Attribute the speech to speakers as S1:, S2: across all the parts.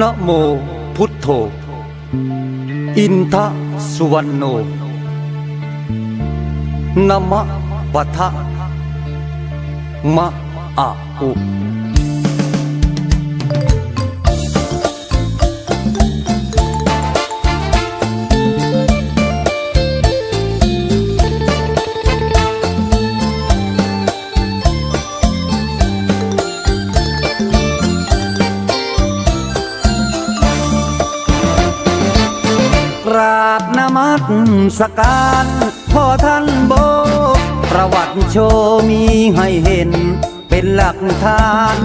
S1: นะโมพุทโธ อินทะสุวรรณโนนะมะปะทะมะอะอุ มัสการพ่อท่านโบ ประวัติโชว์มีให้เห็น เป็นหลักฐาน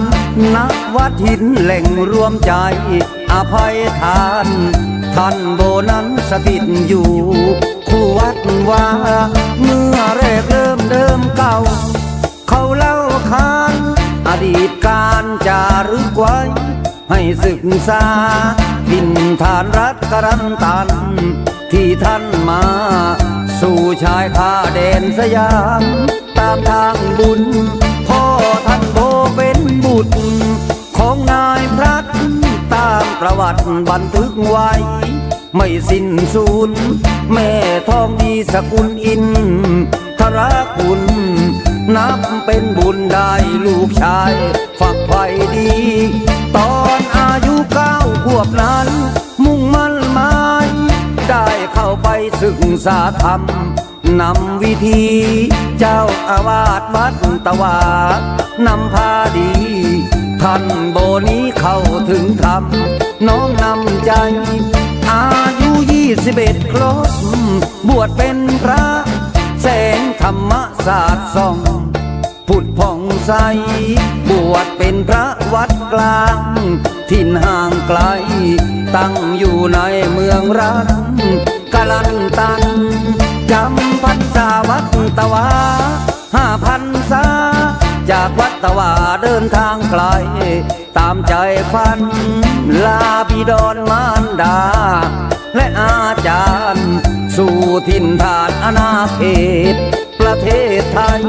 S1: นักวัดหินแหล่งรวมใจ อภัยทาน ท่านโบนั้นสถิตอยู่ คู่วัดว่าเมื่อแรกเริ่มเดิมเก่า เขาเล่าขานอดีตการจารึกไว้ ให้ศึกษาดินฐานรัฐกรันตัน ที่ท่านมา สู่ชายคาแดนสยาม ตามทางบุญ พ่อท่านโบเป็นบุตร ของนายพระตามประวัติบันทึกไว้ ไม่สิ้นสูญแม่ทองดีสกุลอินทรคุณนับเป็นบุญได้ลูกชาย ฝักไฟดี ษาธรรมนำวิธี เจ้าอาวาสวัดตะวานำพาดี ท่านโบนี้เข้าถึงธรรม น้อมนำใจ อายุยี่สิบเอ็ดครบบวชเป็นพระ แสงธรรมศาสตร์ส่องผุดผ่องใส บวชเป็นพระวัดกลาง ถิ่นห่างไกล ตั้งอยู่ในเมืองรัฐก ลันตันจำพรรษาวัดตะวาห้าพันษาจากวัดตะวาเดินทางไกล ตามใจฝัน ลาบิดอนมารดา และอาจารย์ สู่ถิ่นฐานอาณาเขต ประเทศไทย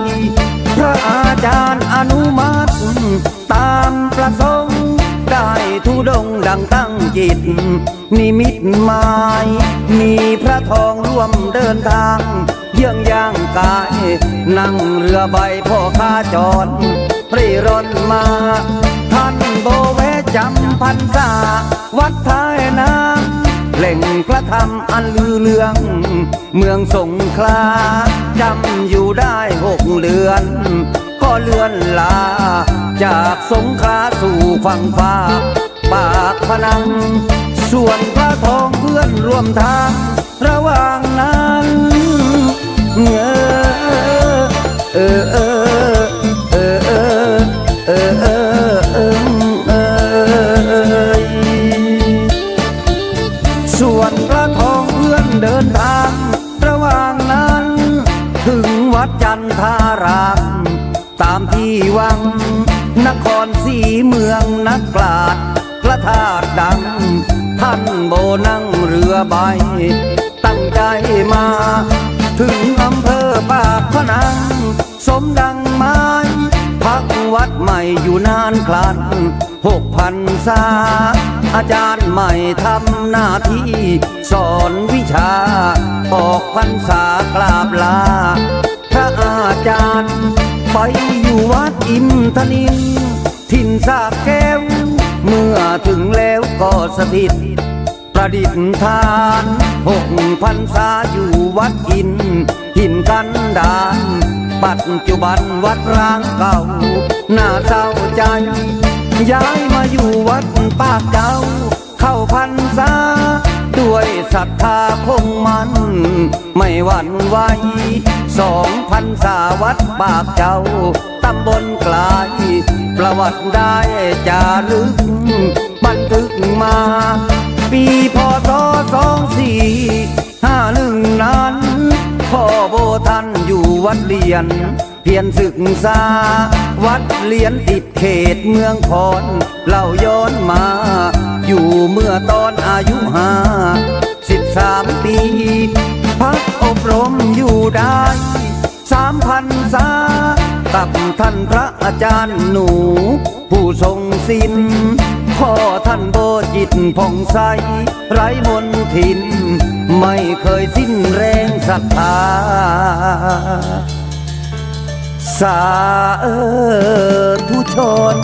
S1: พระอาจารย์อนุมัติ ตามประสงค์ได้ทุดงดังตั้ง จิต นิมิตหมาย มีพระทองร่วมเดินทาง เยื่องย่างกาย นั่งเรือใบพ่อข้าจรเร่ร่อนมา ท่านโบแวจำพรรษา วัดท้ายน้ำแหล่งพระธรรมอันลือเลือง เมืองสงขลาจำอยู่ได้หกเดือน ก็เลื่อนลา จากสงขลาสู่ฝั่งฟ้า ปากพนัง ส่วนพระทองเพื่อนร่วมทาง ระหว่างนั้นเงอเออเออส่วนพระทองเพื่อนเดินทาง ระหว่างนั้น ถึงวัดจันทารามตามที่วัง นครสีเมืองนักปราชญ์ พระธาตุดัง ท่านโบนั่งเรือใบ ตั้งใจมา ถึงอำเภอปากพนัง สมดังไม้พักวัดใหม่อยู่นานคลันหกพันษาอาจารย์ใหม่ทำหน้าที่ สอนวิชา ออกพรรษากราบลา พระอาจารย์ ไปอยู่วัดอินทนินถิ่นสากแก้ว เมื่อถึงแล้วก็สถิต ประดิษฐานหกพันษาอยู่วัดอิน หินกันดาน ปัจจุบันวัดร้างเก่า น่าเศร้าใจ ย้ายมาอยู่วัดปากเจ้าเข้าพันษาด้วยศรัทธาคงมัน ไม่หวั่นไหวสองพันษาวัดปากเจ้าตำบลกลาย ประวัติได้จารึก บันทึกมา ปีพศสองสี่ห้าหนึ่งนั้น พ่อโบท่านอยู่วัดเลียน เพียรศึกษา วัดเลียนติดเขตเมืองพรเล่าย้อนมา อยู่เมื่อตอนอายุห้าสิบสามปี พักอบรมอยู่ได้สามพันษากับท่านพระอาจารย์หนู ผู้ทรงศิลป์ พ่อท่านโบจิตผ่องใส ไร้มนทิน ไม่เคยสิ้นแรงศรัทธา สาธุชน